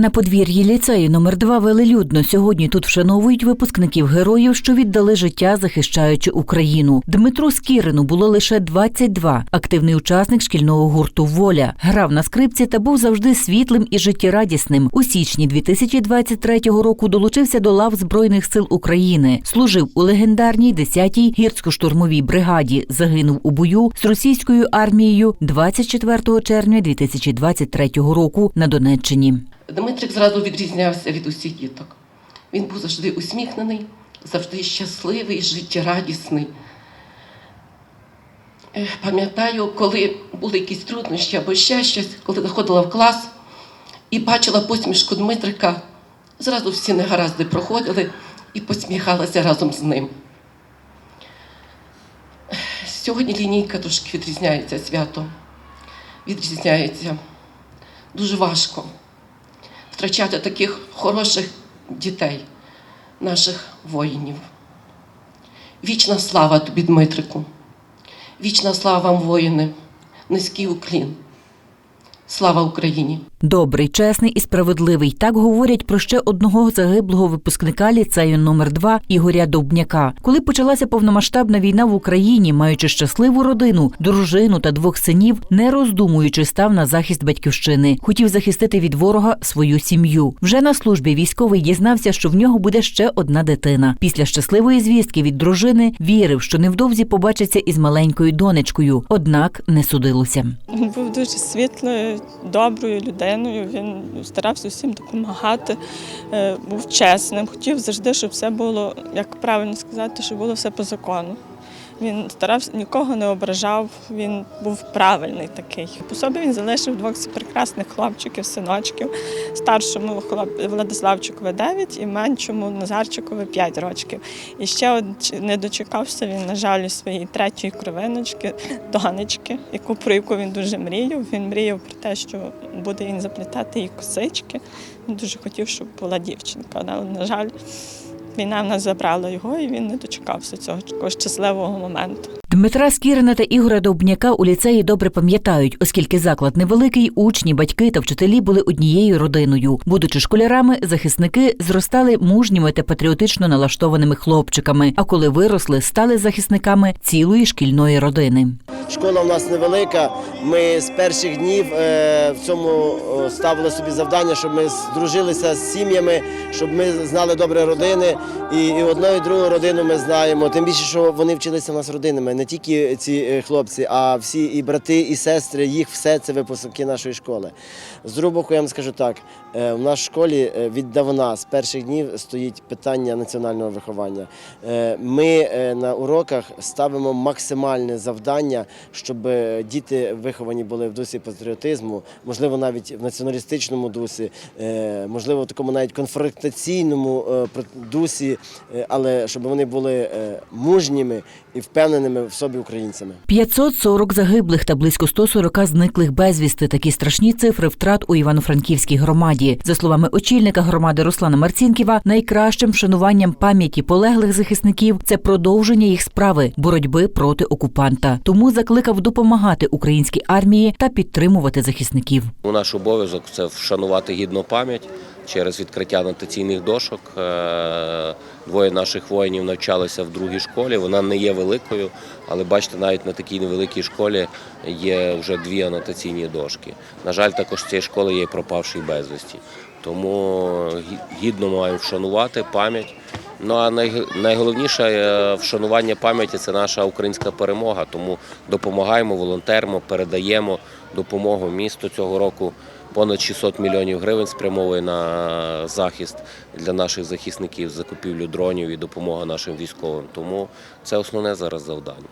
На подвір'ї ліцею номер 2 велелюдно. Сьогодні тут вшановують випускників героїв, що віддали життя, захищаючи Україну. Дмитру Скірину було лише 22. Активний учасник шкільного гурту Воля грав на скрипці та був завжди світлим і життєрадісним. У січні 2023 року долучився до лав Збройних сил України. Служив у легендарній 10-й гірсько-штурмовій бригаді. Загинув у бою з російською армією 24 червня 2023 року на Донеччині. Дмитрик зразу відрізнявся від усіх діток. Він був завжди усміхнений, завжди щасливий, життєрадісний. Е, Пам'ятаю, коли були якісь труднощі або ще щось, коли заходила в клас і бачила посмішку Дмитрика, зразу всі негаразди проходили і посміхалася разом з ним. Сьогодні лінійка трошки відрізняється свято. Відрізняється. Дуже важко втрачати таких хороших дітей, наших воїнів. Вічна слава тобі, Дмитрику, вічна слава вам, воїни, низький уклін. Слава Україні! Добрий, чесний і справедливий. Так говорять про ще одного загиблого випускника ліцею номер 2 Ігоря Довбняка. Коли почалася повномасштабна війна в Україні, маючи щасливу родину, дружину та двох синів, не роздумуючи, став на захист батьківщини. Хотів захистити від ворога свою сім'ю. Вже на службі військовий дізнався, що в нього буде ще одна дитина. Після щасливої звістки від дружини вірив, що невдовзі побачиться із маленькою донечкою. Однак не судилося. Був дуже світлою, доброю людиною. Він старався всім допомагати, е, був чесним. Хотів завжди, щоб все було, як правильно сказати, щоб було все по закону. Він старався нікого не ображав, він був правильний такий. По собі він залишив двох прекрасних хлопчиків, синочків. Старшому. Владиславчикові 9 і меншому Назарчикові 5 років. І ще не дочекався він, на жаль, своєї третьої кровиночки, донечки, яку про яку він дуже мріяв. Він мріяв про те, що буде він заплітати їй косички. Він дуже хотів, щоб була дівчинка. Але, на жаль, війна в нас забрала його, і він не дочекався цього такого щасливого моменту. Дмитра Скірина та Ігоря Довбняка у ліцеї добре пам'ятають, оскільки заклад невеликий, учні, батьки та вчителі були однією родиною. Будучи школярами, захисники зростали мужніми та патріотично налаштованими хлопчиками. А коли виросли, стали захисниками цілої шкільної родини. Школа у нас невелика. Ми з перших днів е, в цьому ставили собі завдання, щоб ми здружилися з сім'ями, щоб ми знали добре родини. І, одну, і другу родину ми знаємо. Тим більше, що вони вчилися у нас родинами, не тільки ці е, хлопці, а всі і брати, і сестри, їх все це випускники нашої школи. З другого боку, я вам скажу так: е, в нашій школі віддавна з перших днів стоїть питання національного виховання. Ми на уроках ставимо максимальне завдання, щоб е, діти виховані були в дусі патріотизму, можливо, навіть в націоналістичному дусі, е, можливо, в такому навіть конфронтаційному е, дусі, але щоб вони були мужніми і впевненими в собі українцями. 540 загиблих та близько 140 зниклих безвісти. Такі страшні цифри втрат у Івано-Франківській громаді. За словами очільника громади Руслана Марцінківа, найкращим вшануванням пам'яті полеглих захисників це продовження їх справи боротьби проти окупанта. Тому закликав допомагати українській армії та підтримувати захисників. Ну, Наш обов'язок це вшанувати гідну пам'ять через відкриття нотаційних дошок. Е, Двоє наших воїнів навчалися в другій школі. Вона не є великою, але бачите, навіть на такій невеликій школі є вже дві анотаційні дошки. На жаль, також цієї школи є пропавший безвісті. Тому гідно маємо вшанувати пам'ять. Ну а найголовніше е, вшанування пам'яті це наша українська перемога. Тому допомагаємо, волонтеримо, передаємо допомогу місту цього року. Понад 600 мільйонів гривень спрямовує на захист для наших захисників, закупівлю дронів і допомога нашим військовим. Тому це основне зараз завдання.